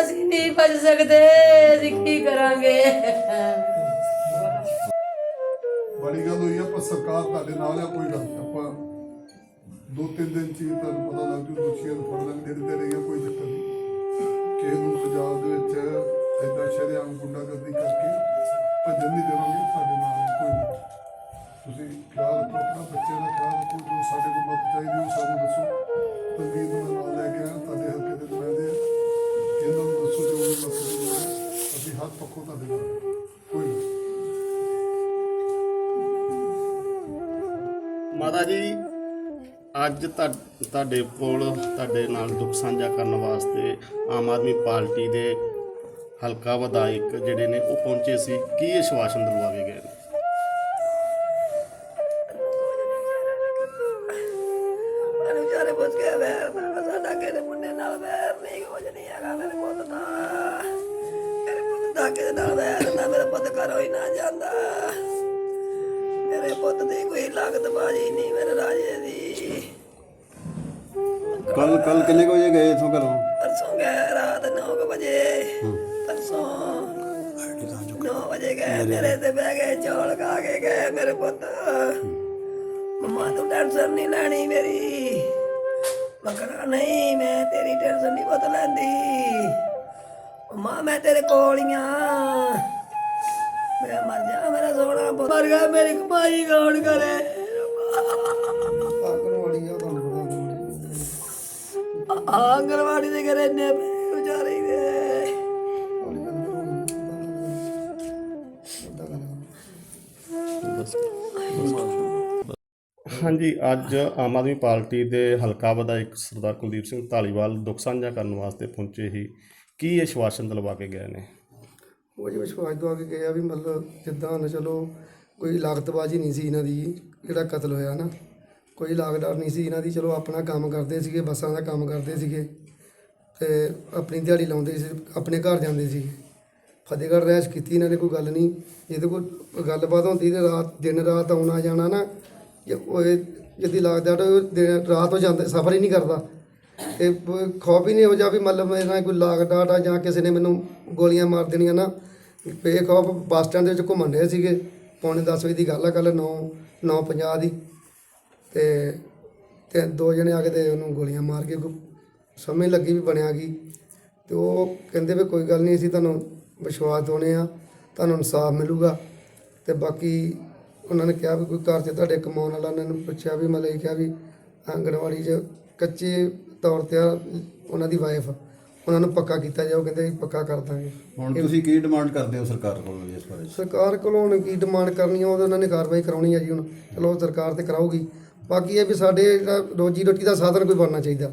ਅਸੀਂ ਨਹੀਂ ਬਚ ਸਕਦੇ, ਅਸੀਂ ਕੀ ਕਰਾਂਗੇ ਬੜੀ ਗੱਲ ਹੋਈ ਆ ਸਰਕਾਰ ਤੁਹਾਡੇ ਨਾਲ ਆ, ਕੋਈ ਗੱਲ ਨੀ। ਆਪਾਂ ਦੋ ਤਿੰਨ ਦਿਨ ਚ ਹੀ ਤੁਹਾਨੂੰ ਪਤਾ ਲੱਗ ਜੂ, ਦੋਸ਼ੀਆਂ ਨੂੰ ਫੜ ਲਾਂਗੇ ਦੇ ਰਹੀਆਂ ਕੋਈ ਚੱਕਰ ਨਹੀਂ ਕਿਸੇ ਨੂੰ ਪੰਜਾਬ ਦੇ ਵਿੱਚ ਏਦਾਂ ਸ਼ਰੇਆਮ ਗੁੰਡਾਗਰਦੀ ਕਰਕੇ ਭੱਜਣ ਨਹੀਂ ਦੇਵਾਂਗੇ, ਸਾਡੇ ਨਾਲ ਕੋਈ ਨਹੀਂ ਤੁਸੀਂ ਖਿਆਲ ਰੱਖੋ, ਆਪਣਾ ਬੱਚਿਆਂ ਦਾ ਖਿਆਲ ਰੱਖੋ, ਜੋ ਸਾਡੇ ਕੋਲ ਮਦਦ ਚਾਹੀਦੀ ਉਹ ਸਾਨੂੰ ਦੱਸੋ। ਤਨਵੀਰ ਨੂੰ ਨਾਲ ਲੈ ਕੇ ਆਇਆ, ਤੁਹਾਡੇ ਹਲਕੇ ਦੇ ਨੁਮਾਇੰਦੇ ਇਹਨਾਂ ਨੂੰ ਦੱਸੋ ਜੋ ਵੀ ਮਦਦ ਦੀ ਲੋੜ ਹੈ ਅਸੀਂ ਹਰ ਪੱਖੋਂ ਤੁਹਾਡੇ ਨਾਲ ਕੋਈ ਮਾਤਾ ਜੀ, ਅੱਜ ਤੁਹਾ- ਤੁਹਾਡੇ ਕੋਲ ਤੁਹਾਡੇ ਨਾਲ ਦੁੱਖ ਸਾਂਝਾ ਕਰਨ ਵਾਸਤੇ ਆਮ ਆਦਮੀ ਪਾਰਟੀ ਦੇ ਹਲਕਾ ਵਿਧਾਇਕ ਜਿਹੜੇ ਨੇ, ਉਹ ਪਹੁੰਚੇ ਸੀ। ਕੀ ਆਸ਼ਵਾਸਨ ਦਿਲਵਾਏ ਗਏ ਨੇ? ਹੀ ਨਾ ਜਾਂਦਾ। ਮੇਰੇ ਪੁੱਤ ਦੀ ਕੋਈ ਲਾਗਤ ਬਾਜੀ ਨਹੀਂ ਮੇਰੇ ਰਾਜੇ ਦੀ। ਕੱਲ ਕੱਲ ਕਿੰਨੇ ਕੁ ਵਜੇ ਗਏ ਇਥੋਂ ਘਰੋਂ? ਪਰਸੋਂ ਗਏ ਰਾਤ 9 ਵਜੇ। ਪਰਸੋਂ 9 ਵਜੇ ਗਏ ਮੇਰੇ ਤੇ ਬਹਿ ਗਏ ਚੌਲ ਖਾ ਕੇ ਗਏ ਮੇਰੇ ਪੁੱਤ। ਮਮਾ ਤੂੰ ਟੈਨਸ਼ਨ ਨਹੀਂ ਲੈਣੀ ਮੇਰੀ। ਮਗਰਾ ਨਹੀਂ ਮੈਂ ਤੇਰੀ ਟੈਨਸ਼ਨ ਨਹੀਂ ਬਤ ਲੈਂਦੀ। ਮਮਾ ਮੈਂ ਤੇਰੇ ਕੋਲ ਹੀ ਆ। ਮੈਂ ਮਰ ਜਾ ਮੇਰਾ ਸੋਹਣਾ ਪੁੱਤ। ਮਰ ਗਿਆ ਮੇਰੀ ਕਮਾਈ ਕੌਣ ਕਰੇ? ਆਂਗਣਵਾੜੀ ਦੇ ਘਰੇ ਨੇ। ਵਿਚਾਰੇ ਦੇ ਹਾਂਜੀ ਅੱਜ ਆਮ ਆਦਮੀ ਪਾਰਟੀ ਦੇ ਹਲਕਾ ਵਿਧਾਇਕ ਸਰਦਾਰ ਕੁਲਦੀਪ ਸਿੰਘ ਧਾਲੀਵਾਲ ਦੁੱਖ ਸਾਂਝਾ ਕਰਨ ਵਾਸਤੇ ਪਹੁੰਚੇ ਸੀ। ਕੀ ਆਸ਼ਵਾਸਨ ਦਿਲਵਾ ਕੇ ਗਏ ਨੇ? ਉਹ ਜੀ ਵਿਸ਼ਵਾਸ ਦਵਾ ਕੇ ਗਏ ਆ ਵੀ ਮਤਲਬ ਜਿੱਦਾਂ ਨਾ ਚਲੋ ਕੋਈ ਲਾਗਤਬਾਜ਼ੀ ਨਹੀਂ ਸੀ ਇਹਨਾਂ ਦੀ, ਜਿਹੜਾ ਕਤਲ ਹੋਇਆ ਨਾ। ਕੋਈ ਲਾਗਡਾਰ ਨਹੀਂ ਸੀ ਇਹਨਾਂ ਦੀ, ਚਲੋ ਆਪਣਾ ਕੰਮ ਕਰਦੇ ਸੀਗੇ, ਬੱਸਾਂ ਦਾ ਕੰਮ ਕਰਦੇ ਸੀਗੇ। ਤੇ ਆਪਣੀ ਦਿਹਾੜੀ ਲਾਉਂਦੇ ਸੀ, ਆਪਣੇ ਘਰ ਜਾਂਦੇ ਸੀ। ਫਤਿਹਗੜ੍ਹ ਰਹਿਸ਼ ਕੀਤੀ ਇਹਨਾਂ ਨੇ, ਕੋਈ ਗੱਲ ਨਹੀਂ। ਇਹਦੇ ਕੋਈ ਗੱਲਬਾਤ ਹੁੰਦੀ ਤੇ ਰਾਤ, ਦਿਨ ਰਾਤ ਆਉਣਾ ਜਾਣਾ ਨਾ, ਜੇ ਉਹ ਇਹ ਜਿਹਦੀ ਦਿਨ ਰਾਤ ਹੋ ਜਾਂਦਾ, ਸਫ਼ਰ ਹੀ ਨਹੀਂ ਕਰਦਾ। ਤੇ ਬ- ਖੌਫ ਹੀ ਨਹੀਂ ਹੋ ਜਾ ਵੀ ਮਤਲਬ ਮੇਰੇ ਨਾਲ ਕੋਈ ਲਾਗ ਡਾਟ ਆ ਜਾਂ ਕਿਸੇ ਨੇ ਮੈਨੂੰ ਗੋਲੀਆਂ ਮਾਰ ਦੇਣੀਆਂ ਨਾ। ਬੇਖੌਫ ਬੱਸ ਸਟੈਂਡ ਦੇ ਵਿੱਚ ਘੁੰਮਣ ਰਹੇ ਸੀਗੇ। ਪੌਣੇ 10 ਵਜੇ ਦੀ ਗੱਲ ਆ ਕੱਲ 9 9:50 ਦੀ। ਤੇ ਤੇ ਦੋ ਜਣੇ ਆ ਕੇ ਤੇ ਉਹਨੂੰ ਗੋਲੀਆਂ ਮਾਰ ਕੇ ਕੋਈ ਸਮਝ ਲੱਗੀ ਵੀ ਬਣਿਆ ਗਈ ਤੇ ਉਹ ਕਹਿੰਦੇ ਵੀ ਕੋਈ ਗੱਲ ਨਹੀਂ, ਅਸੀਂ ਤੁਹਾਨੂੰ ਵਿਸ਼ਵਾਸ ਦਿਵਾਉਂਦੇ ਆ, ਤੁਹਾਨੂੰ ਇਨਸਾਫ ਮਿਲੂਗਾ। ਤੇ ਬਾਕੀ ਉਹਨਾਂ ਨੇ ਕਿਹਾ ਵੀ ਕੋਈ ਘਰ 'ਚ ਤੁਹਾਡੇ ਕਮਾਉਣ ਵਾਲਾ ਉਹਨਾਂ ਨੂੰ ਪੁੱਛਿਆ ਵੀ ਮਤਲਬ ਇਹ ਕਿਹਾ ਵੀ ਆਂਗਣਵਾੜੀ 'ਚ ਕੱਚੇ ਤੌਰ ਤੇ ਉਹਨਾਂ ਦੀ ਵਾਈਫ ਉਹਨਾਂ ਨੂੰ ਪੱਕਾ ਕੀਤਾ ਜਾਓ ਕਹਿੰਦੇ ਅਸੀਂ ਪੱਕਾ ਕਰ ਦਾਂਗੇ। ਹੁਣ ਤੁਸੀਂ ਕੀ ਡਿਮਾਂਡ ਕਰਦੇ ਹੋ ਸਰਕਾਰ ਕੋਲੋਂ ਇਸ ਬਾਰੇ? ਸਰਕਾਰ ਕੋਲੋਂ ਹੁਣ ਕੀ ਡਿਮਾਂਡ ਕਰਨੀ ਆ ਉਹ ਤਾਂ ਉਹਨਾਂ ਨੇ ਕਾਰਵਾਈ ਕਰਾਉਣੀ ਆ ਜੀ ਹੁਣ। ਚਲੋ ਸਰਕਾਰ ਤੇ ਕਰਾਊਗੀ। ਬਾਕੀ ਇਹ ਵੀ ਸਾਡੇ ਜਿਹੜਾ ਰੋਜੀ ਰੋਟੀ ਦਾ ਸਾਧਨ ਕੋਈ ਬਣਨਾ ਚਾਹੀਦਾ।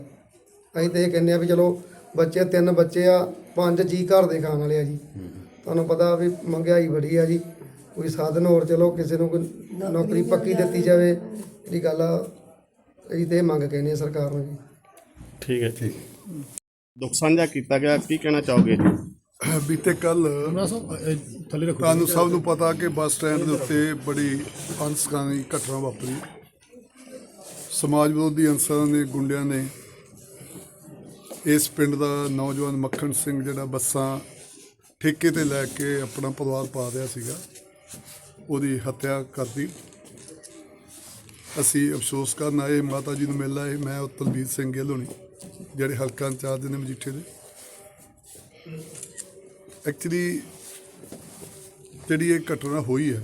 ਅਸੀਂ ਤੇ ਇਹ ਕਹਿੰਦੇ ਆ ਵੀ ਚਲੋ ਬੱਚੇ ਤਿੰਨ ਬੱਚੇ ਆ ਪੰਜ ਜੀ ਘਰ ਦੇ ਖਾਣ ਵਾਲੇ ਆ ਜੀ। ਤੁਹਾਨੂੰ ਪਤਾ ਵੀ ਮਹਿੰਗਾਈ ਬੜੀ ਆ ਜੀ। ਕੋਈ ਸਾਧਨ ਹੋਰ ਚਲੋ ਕਿਸੇ ਨੂੰ ਕੋਈ ਨੌਕਰੀ ਪੱਕੀ ਦਿੱਤੀ ਜਾਵੇ ਜਿਹੜੀ ਗੱਲ ਆ ਅਸੀਂ ਤੇ ਮੰਗ ਕਹਿੰਦੇ ਆ ਸਰਕਾਰ ਨੂੰ ਜੀ। ਠੀਕ ਹੈ ਠੀਕ ਦੁੱਖ ਸਾਂਝਾ ਕੀਤਾ ਗਿਆ ਕੀ ਕਹਿਣਾ ਚਾਹੋਗੇ ਬੀਤੇ ਕੱਲ ਤੁਹਾਨੂੰ ਸਭ ਨੂੰ ਪਤਾ ਕਿ ਬੱਸ ਸਟੈਂਡ ਦੇ ਉੱਤੇ ਬੜੀ ਅਨਸਕਾਨੀ ਘਟਨਾ ਵਾਪਰੀ। ਸਮਾਜ ਵਿਰੋਧੀ ਅਨਸਰਾਂ ਨੇ ਗੁੰਡਿਆਂ ਨੇ ਇਸ ਪਿੰਡ ਦਾ ਨੌਜਵਾਨ ਮੱਖਣ ਸਿੰਘ ਜਿਹੜਾ ਬੱਸਾਂ ਠੇਕੇ ਤੇ ਲੈ ਕੇ ਆਪਣਾ ਪਰਿਵਾਰ ਪਾ ਰਿਹਾ ਸੀਗਾ ਉਹਦੀ ਹੱਤਿਆ ਕਰਤੀ ਅਸੀਂ ਅਫਸੋਸ ਕਰਨ ਆਏ ਮਾਤਾ ਜੀ ਨੂੰ ਮਿਲ ਆਏ ਮੈਂ ਉਹ ਤਲਬੀਰ ਸਿੰਘ ਗਿੱਲ ਹੋਣੀ। ਜਿਹੜੇ ਹਲਕਾ ਇੰਚਾਰਜ ਨੇ ਮਜੀਠੇ ਦੇ। ਐਕਚੁਅਲੀ ਜਿਹੜੀ ਇਹ ਘਟਨਾ ਹੋਈ ਹੈ,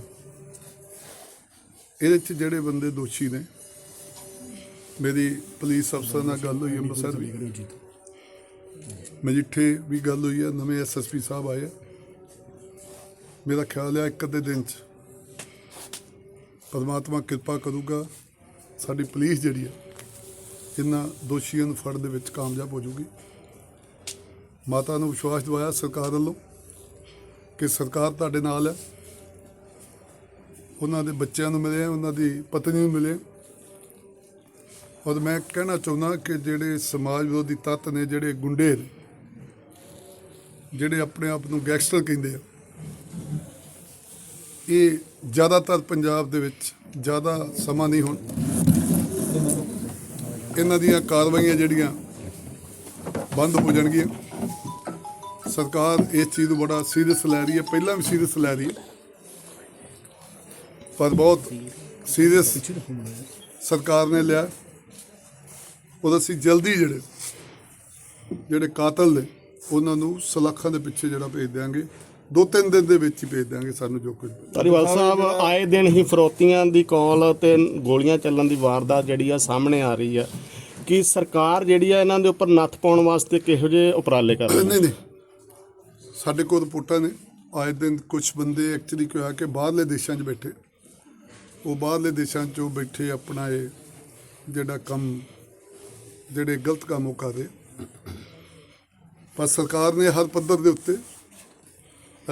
ਇਹਦੇ ਚ ਜਿਹੜੇ ਬੰਦੇ ਦੋਸ਼ੀ ਨੇ, ਮੇਰੀ ਪੁਲਿਸ ਅਫਸਰ ਨਾਲ ਗੱਲ ਹੋਈ, ਅੰਮ੍ਰਿਤਸਰ ਵੀ ਮਜੀਠੇ ਵੀ ਗੱਲ ਹੋਈ ਹੈ, ਨਵੇਂ ਐਸਐਸਪੀ ਸਾਹਿਬ ਆਏ ਆ। ਮੇਰਾ ਖਿਆਲ ਹੈ ਇੱਕ ਅੱਧੇ ਦਿਨ ਚ ਪਰਮਾਤਮਾ ਕਿਰਪਾ ਕਰੂਗਾ, ਸਾਡੀ ਪੁਲਿਸ ਜਿਹੜੀ ਹੈ ਇਹਨਾਂ ਦੋਸ਼ੀਆਂ ਨੂੰ ਫੜਨ ਦੇ ਵਿੱਚ ਕਾਮਯਾਬ ਹੋ ਜੂਗੀ ਮਾਤਾ ਨੂੰ ਵਿਸ਼ਵਾਸ ਦਿਵਾਇਆ ਸਰਕਾਰ ਵੱਲੋਂ ਕਿ ਸਰਕਾਰ ਤੁਹਾਡੇ ਨਾਲ ਹੈ। ਉਹਨਾਂ ਦੇ ਬੱਚਿਆਂ ਨੂੰ ਮਿਲੇ, ਉਹਨਾਂ ਦੀ ਪਤਨੀ ਨੂੰ ਮਿਲੇ। ਔਰ ਮੈਂ ਕਹਿਣਾ ਚਾਹੁੰਦਾ ਕਿ ਜਿਹੜੇ ਸਮਾਜ ਵਿਰੋਧੀ ਤੱਤ ਨੇ, ਜਿਹੜੇ ਗੁੰਡੇ ਨੇ, ਜਿਹੜੇ ਆਪਣੇ ਆਪ ਨੂੰ ਗੈਂਗਸਟਰ ਕਹਿੰਦੇ ਆ, ਇਹ ਜ਼ਿਆਦਾਤਰ ਪੰਜਾਬ ਦੇ ਵਿੱਚ ਜ਼ਿਆਦਾ ਸਮਾਂ ਨਹੀਂ ਹੁਣ। ਇਹਨਾਂ ਦੀਆਂ ਕਾਰਵਾਈਆਂ ਜਿਹੜੀਆਂ ਬੰਦ ਹੋ ਜਾਣਗੀਆਂ। ਸਰਕਾਰ ਇਸ ਚੀਜ਼ ਨੂੰ ਬੜਾ ਸੀਰੀਅਸ ਲੈ ਰਹੀ ਹੈ। ਪਹਿਲਾਂ ਵੀ ਸੀਰੀਅਸ ਲੈ ਰਹੀ ਹੈ। ਪਰ ਬਹੁਤ ਸੀਰੀਅਸ ਸਰਕਾਰ ਨੇ ਲਿਆ। ਉਹਦਾ ਅਸੀਂ ਜਲਦੀ ਜਿਹੜੇ ਜਿਹੜੇ ਕਾਤਲ ਨੇ, ਉਹਨਾਂ ਨੂੰ ਸਲਾਖਾਂ ਦੇ ਪਿੱਛੇ ਜਿਹੜਾ ਭੇਜ ਦਿਆਂਗੇ। ਦੋ ਤਿੰਨ ਦਿਨ ਦੇ ਵਿੱਚ ਹੀ ਭੇਜ ਦਿਆਂਗੇ ਸਾਨੂੰ ਜੋ ਕੁਝ ਧਾਰੀਵਾਲ ਸਾਹਿਬ ਆਏ ਦਿਨ ਹੀ ਫਰੋਤੀਆਂ ਦੀ ਕਾਲ ਤੇ ਗੋਲੀਆਂ ਚੱਲਣ ਦੀ ਵਾਰਦਾਤ ਜਿਹੜੀ ਆ ਸਾਹਮਣੇ ਆ ਰਹੀ ਆ। ਕਿ ਸਰਕਾਰ ਜਿਹੜੀ ਆ ਇਹਨਾਂ ਦੇ ਉੱਪਰ ਨੱਥ ਪਾਉਣ ਵਾਸਤੇ ਕਿਹੋ ਜਿਹੇ ਉਪਰਾਲੇ ਕਰ ਰਹੀ ਹੈ ਨਹੀਂ ਨਹੀਂ ਸਾਡੇ ਕੋਲ ਰਿਪੋਰਟਾਂ ਨੇ। ਆਏ ਦਿਨ ਕੁਝ ਬੰਦੇ ਐਕਚੁਅਲੀ ਕੀ ਹੋਇਆ ਕਿ ਬਾਹਰਲੇ ਦੇਸ਼ਾਂ 'ਚ ਬੈਠੇ। ਉਹ ਬਾਹਰਲੇ ਦੇਸ਼ਾਂ 'ਚੋਂ ਬੈਠੇ ਆਪਣਾ ਇਹ ਜਿਹੜਾ ਕੰਮ ਜਿਹੜੇ ਗਲਤ ਕੰਮ ਉਹ ਕਰ ਰਹੇ। ਪਰ ਸਰਕਾਰ ਨੇ ਹਰ ਪੱਧਰ ਦੇ ਉੱਤੇ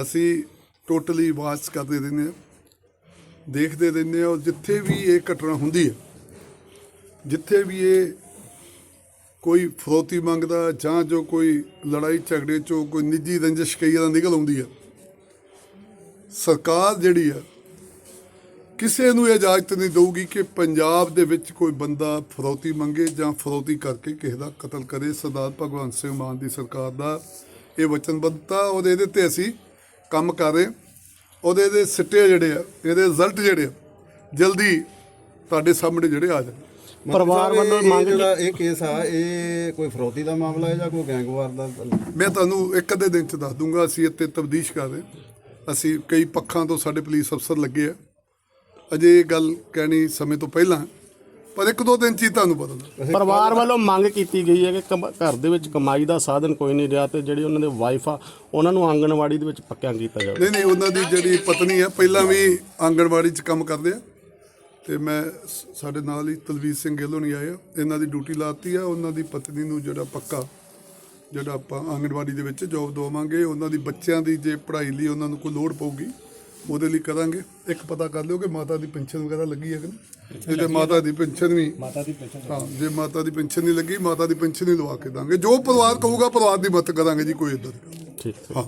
ਅਸੀਂ ਟੋਟਲੀ ਵਾਚ ਕਰਦੇ ਰਹਿੰਦੇ ਹਾਂ। ਦੇਖਦੇ ਰਹਿੰਦੇ ਹਾਂ ਔਰ ਜਿੱਥੇ ਵੀ ਇਹ ਘਟਨਾ ਹੁੰਦੀ ਹੈ, ਜਿੱਥੇ ਵੀ ਇਹ ਕੋਈ ਫਰੋਤੀ ਮੰਗਦਾ ਜਾਂ ਜੋ ਕੋਈ ਲੜਾਈ ਝਗੜੇ ਚੋਂ ਕੋਈ ਨਿੱਜੀ ਰੰਜਿਸ਼ ਕਈ ਦਾ ਨਿਕਲ ਆਉਂਦੀ ਆ ਸਰਕਾਰ ਜਿਹੜੀ ਆ ਕਿਸੇ ਨੂੰ ਇਜਾਜ਼ਤ ਨਹੀਂ ਦਊਗੀ ਕਿ ਪੰਜਾਬ ਦੇ ਵਿੱਚ ਕੋਈ ਬੰਦਾ ਫਰੋਤੀ ਮੰਗੇ ਜਾਂ ਫਰੋਤੀ ਕਰਕੇ ਕਿਸੇ ਦਾ ਕਤਲ ਕਰੇ। ਸਰਦਾਰ ਭਗਵੰਤ ਸਿੰਘ ਮਾਨ ਦੀ ਸਰਕਾਰ ਦਾ ਇਹ ਵਚਨਬੱਧਤਾ ਔਰ ਇਹਦੇ ਤੇ ਅਸੀਂ ਕੰਮ ਕਰ ਰਹੇ। ਉਹਦੇ ਦੇ ਸਿੱਟੇ ਜਿਹੜੇ ਆ ਇਹਦੇ ਰਿਜ਼ਲਟ ਜਿਹੜੇ ਆ ਜਲਦੀ ਤੁਹਾਡੇ ਸਾਹਮਣੇ ਜਿਹੜੇ ਆ ਜਾਣ ਪਰਿਵਾਰ ਵੱਲੋਂ ਮੰਗ ਜਿਹੜਾ ਇਹ ਕੇਸ ਆ ਇਹ ਕੋਈ ਫਰੋਤੀ ਦਾ ਮਾਮਲਾ ਹੈ ਜਾਂ ਕੋਈ ਗੈਂਗਵਾਰ ਦਾ ਮੈਂ ਤੁਹਾਨੂੰ ਇੱਕ ਅੱਧੇ ਦਿਨ ਚ ਦੱਸ ਦੂੰਗਾ ਅਸੀਂ ਇੱਥੇ ਤਬਦੀਸ਼ ਕਰ ਰਹੇ ਹਾਂ। ਅਸੀਂ ਕਈ ਪੱਖਾਂ ਤੋਂ ਸਾਡੇ ਪੁਲਿਸ ਅਫਸਰ ਲੱਗੇ ਆ ਅਜੇ ਇਹ ਗੱਲ ਕਹਿਣੀ ਸਮੇਂ ਤੋਂ ਪਹਿਲਾਂ। ਪਰ ਇੱਕ ਦੋ ਦਿਨ ਚ ਹੀ ਤੁਹਾਨੂੰ ਪਤਾ ਲੱਗ ਪਰਿਵਾਰ ਵੱਲੋਂ ਮੰਗ ਕੀਤੀ ਗਈ ਹੈ ਕਿ ਕਮ- ਘਰ ਦੇ ਵਿੱਚ ਕਮਾਈ ਦਾ ਸਾਧਨ ਕੋਈ ਨਹੀਂ ਰਿਹਾ ਤੇ ਜਿਹੜੀ ਉਹਨਾਂ ਦੇ ਵਾਈਫ ਆ ਉਹਨਾਂ ਨੂੰ ਆਂਗਣਵਾੜੀ ਦੇ ਵਿੱਚ ਪੱਕਿਆਂ ਕੀਤਾ ਜਾਵੇ। ਨਹੀਂ ਨਹੀਂ ਉਹਨਾਂ ਦੀ ਜਿਹੜੀ ਪਤਨੀ ਆ ਪਹਿਲਾਂ ਵੀ ਆਂਗਣਵਾੜੀ 'ਚ ਕੰਮ ਕਰਦੇ ਆ। ਤੇ ਮੈਂ ਸ- ਸਾਡੇ ਨਾਲ ਹੀ ਤਲਵੀਰ ਸਿੰਘ ਗਿੱਲ ਹੋਣੀ ਆਏ ਆ। ਇਹਨਾਂ ਦੀ ਡਿਊਟੀ ਲਾਤੀ ਆ ਉਹਨਾਂ ਦੀ ਪਤਨੀ ਨੂੰ ਜਿਹੜਾ ਪੱਕਾ ਜਿਹੜਾ ਆਪਾਂ ਆਂਗਣਵਾੜੀ ਦੇ ਵਿੱਚ ਜੋਬ ਦਵਾਵਾਂਗੇ ਉਹਨਾਂ ਦੀ ਬੱਚਿਆਂ ਦੀ ਜੇ ਪੜ੍ਹਾਈ ਲਈ ਉਹਨਾਂ ਨੂੰ ਕੋਈ ਲੋੜ ਪਊਗੀ ਉਹਦੇ ਲਈ ਕਰਾਂਗੇ। ਇੱਕ ਪਤਾ ਕਰ ਲਿਓ ਕਿ ਮਾਤਾ ਦੀ ਪੈਨਸ਼ਨ ਵਗੈਰਾ ਲੱਗੀ ਹੈ ਕਿ ਨਹੀਂ? ਜੇ ਤੇ ਮਾਤਾ ਦੀ ਪੈਨਸ਼ਨ ਵੀ ਮਾਤਾ ਦੀ ਪੈਨਸ਼ਨ ਹਾਂ ਜੇ ਮਾਤਾ ਦੀ ਪੈਨਸ਼ਨ ਨਹੀਂ ਲੱਗੀ ਮਾਤਾ ਦੀ ਪੈਨਸ਼ਨ ਹੀ ਲਵਾ ਕੇ ਦਾਂਗੇ। ਜੋ ਪਰਿਵਾਰ ਕਹੂਗਾ ਪਰਿਵਾਰ ਦੀ ਮਦਦ ਕਰਾਂਗੇ ਜੀ ਕੋਈ ਇਦਾਂ। ਠੀਕ ਹਾਂ।